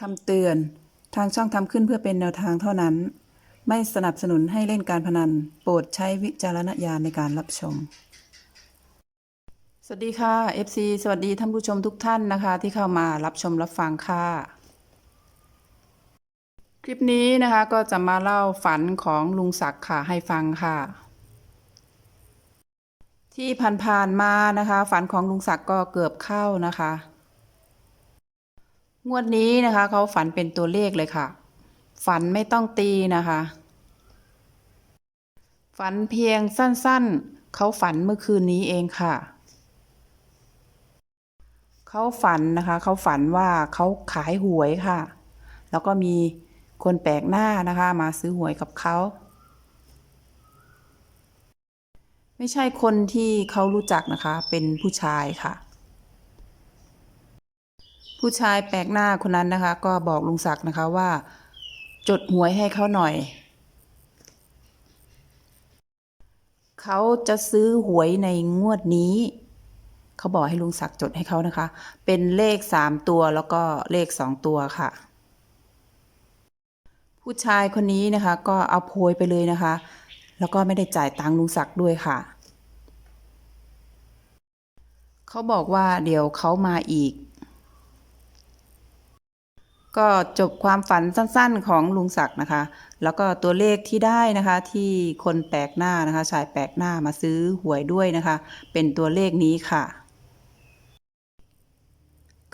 คำเตือน ทางช่องทำขึ้นเพื่อเป็นแนวทางเท่านั้น ไม่สนับสนุนให้เล่นการพนัน โปรดใช้วิจารณญาณในการรับชม สวัสดีค่ะ FC สวัสดีท่านผู้ชมทุกท่านนะคะ ที่เข้ามารับชมรับฟังค่ะ คลิปนี้นะคะก็จะมาเล่าฝันของลุงศักดิ์ค่ะให้ฟังค่ะที่ผ่านๆมานะคะ ฝันของลุงศักดิ์ก็เกือบเข้านะคะ งวดนี้นะคะเขาฝันเป็นตัวเลขเลยค่ะ ฝันไม่ต้องตีนะคะ ฝันเพียงสั้นๆ เขาฝันเมื่อคืนนี้เองค่ะ เขาฝันนะคะเขาฝันว่าเขาขายหวยค่ะ แล้วก็มีคนแปลกหน้านะคะมาซื้อหวยกับเขาไม่ใช่คนที่เขารู้จักนะคะ เป็นผู้ชายค่ะ ผู้ชายแปลกหน้าคนนั้นนะคะ ก็บอกลุงศักดิ์นะคะว่า จดหวยให้เขาหน่อย เขาจะซื้อหวยในงวดนี้ เขาบอกให้ลุงศักดิ์จดให้เขานะคะ เป็นเลขสามตัวแล้วก็เลขสองตัวค่ะ ผู้ชายคนนี้นะคะ ก็เอาโพยไปเลยนะคะ แล้วก็ไม่ได้จ่ายตังค์ลุงศักดิ์ด้วยค่ะ เขาบอกว่าเดี๋ยวเขามาอีก ก็จบความฝันสั้นๆของลุงศักดิ์นะคะ แล้วก็ตัวเลขที่ได้นะคะที่คนแปลกหน้านะคะชายแปลกหน้ามาซื้อหวยด้วยนะคะ เป็นตัวเลขนี้ค่ะ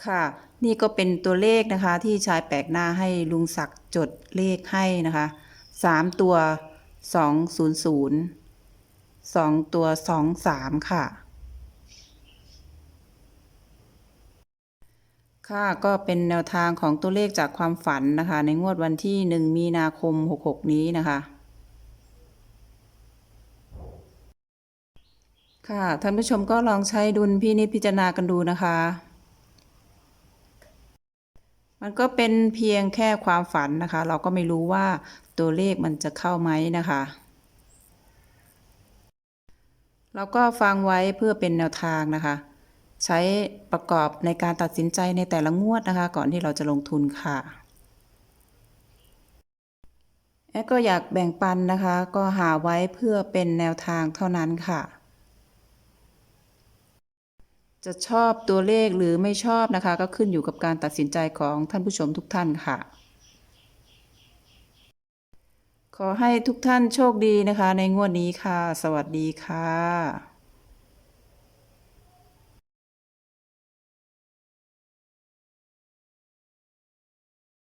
ค่ะ นี่ก็เป็นตัวเลขนะคะ ที่ชายแปลกหน้าให้ลุงศักดิ์จดเลขให้นะคะสามตัวสองศูนย์ศูนย์สองตัวสองสามค่ะ ค่ะก็เป็นแนวทางของตัวเลขจากความฝันนะคะ ในงวดวันที่ 1 มีนาคม 66 นี้นะคะ ค่ะท่านผู้ชมก็ลองใช้ดุลพินิจพิจารณากันดูนะคะ มันก็เป็นเพียงแค่ความฝันนะคะ เราก็ไม่รู้ว่าตัวเลขมันจะเข้าไหมนะคะเราก็ฟังไว้เพื่อเป็นแนวทางนะคะ ใช้ประกอบในการตัดสินใจในแต่ละงวดนะคะ ก่อนที่เราจะลงทุนค่ะแอดก็อยากแบ่งปันนะคะ ก็หาไว้เพื่อเป็นแนวทางเท่านั้นค่ะ จะชอบตัวเลขหรือไม่ชอบนะคะ ก็ขึ้นอยู่กับการตัดสินใจของท่านผู้ชมทุกท่านค่ะ ขอให้ทุกท่านโชคดีนะคะ ในงวดนี้ค่ะ สวัสดีค่ะ